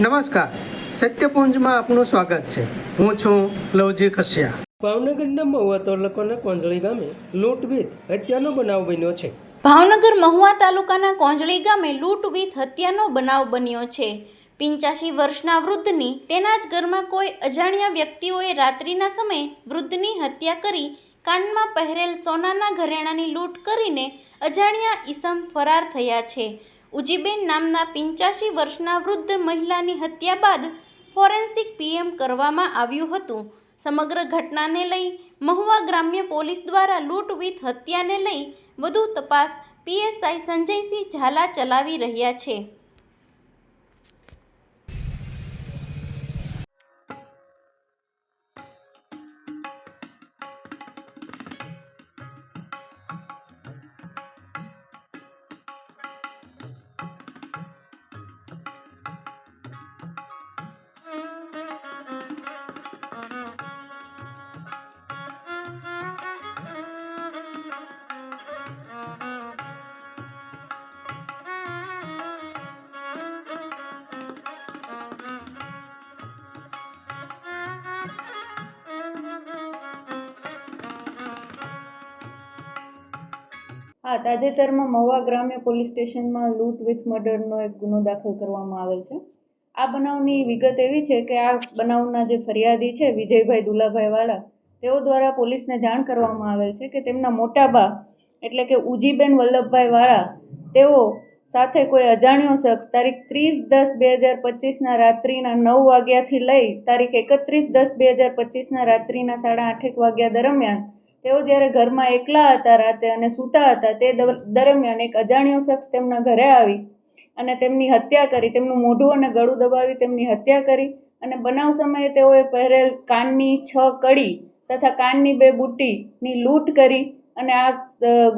નમસ્કાર. સત્યપુંજમાં આપનું સ્વાગત છે. હું છું લવજી કશ્યા. ભાવનગરના મહુવા તાલુકાના કોંજળી ગામે લૂંટવીત હત્યાનો બનાવ બન્યો છે. ભાવનગર મહુવા તાલુકાના કોંજળી ગામે લૂંટવીત હત્યાનો બનાવ બન્યો છે. પિંચાશી વર્ષના વૃદ્ધની તેના જ ઘરમાં કોઈ અજાણ્યા વ્યક્તિઓએ રાત્રિના સમયે વૃદ્ધની હત્યા કરી કાનમાં પહેરેલ સોનાના ઘરેણાની લૂંટ કરીને અજાણ્યા ઈસમ ફરાર થયા છે. ઉજીબેન નામના પિંચાસી વર્ષના વૃદ્ધ મહિલાની હત્યા બાદ ફોરેન્સિક પીએમ કરવામાં આવ્યું હતું. સમગ્ર ઘટનાને લઈ મહુવા ગ્રામ્ય પોલીસ દ્વારા લૂંટ વિથ હત્યાને લઈ વધુ તપાસ પીએસઆઈ સંજયસિંહ ઝાલા ચલાવી રહ્યા છે. હા તાજેતરમાં મહુવા ગ્રામ્ય પોલીસ સ્ટેશનમાં લૂંટ વિથ મર્ડરનો એક ગુનો દાખલ કરવામાં આવેલ છે. આ બનાવની વિગત એવી છે કે આ બનાવના જે ફરિયાદી છે, વિજયભાઈ દુલાભાઈવાળા તેઓ દ્વારા પોલીસને જાણ કરવામાં આવેલ છે કે તેમના મોટા બા એટલે કે ઉજીબેન વલ્લભભાઈવાળા, તેઓ સાથે કોઈ અજાણ્યો શખ્સ તારીખ ત્રીસ દસ બે હજાર પચીસના રાત્રિના નવ વાગ્યાથી લઈ તારીખ એકત્રીસ દસ બે હજાર પચીસના રાત્રિના સાડા આઠેક વાગ્યા દરમિયાન તેઓ જ્યારે ઘરમાં એકલા હતા રાતે અને સૂતા હતા, તે દરમિયાન એક અજાણ્યો શખ્સ તેમના ઘરે આવી અને તેમની હત્યા કરી, તેમનું મોઢું અને ગળું દબાવી તેમની હત્યા કરી અને બનાવ સમયે તેઓએ પહેરેલ કાનની છ કડી તથા કાનની બે બુટ્ટીની લૂંટ કરી અને આ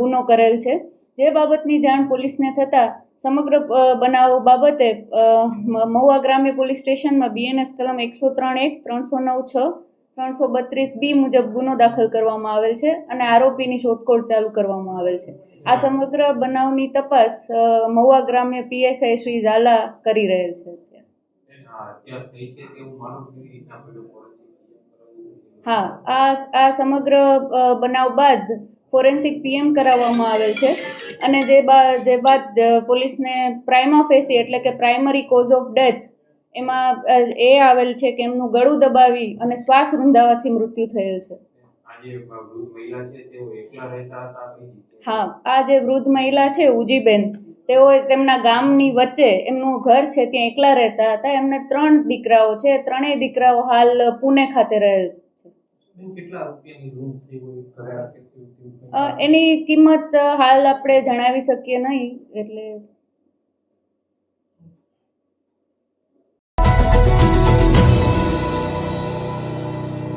ગુનો કરેલ છે. જે બાબતની જાણ પોલીસને થતાં સમગ્ર બનાવ બાબતે મહુવા ગ્રામ્ય પોલીસ સ્ટેશનમાં બીએનએસ કલમ એકસો ત્રણ એક, ત્રણસો નવ છ ત્રણસો બત્રીસ બી મુજબ ગુનો દાખલ કરવામાં આવેલ છે અને આરોપીની શોધખોળ ચાલુ કરવામાં આવેલ છે. આ સમગ્ર બનાવની તપાસ મહુવા ગ્રામ્ય પીએસઆઈ શ્રી ઝાલા કરી રહેલ છે હા આ આ સમગ્ર બનાવ બાદ ફોરેન્સિક પીએમ કરાવવામાં આવેલ છે અને જે બા જે બાદ પોલીસને પ્રાઇમા ફેસી એટલે કે પ્રાઇમરી કોઝ ઓફ ડેથ એમાં એ આવેલ છે કે એમનું ગળું દબાવી અને શ્વાસ રૂંધાવાથી મૃત્યુ થયેલ છે. હા આ જે વૃદ્ધ મહિલા છે ઉજીબેન તેઓ તેમના ગામની વચ્ચે એમનું ઘર છે ત્યાં એકલા રહેતા હતા. એમને ત્રણ દીકરાઓ છે ત્રણેય દીકરાઓ હાલ પુણે ખાતે રહેલ છે. એની કિંમત હાલ આપણે જણાવી શકીએ નહીં એટલે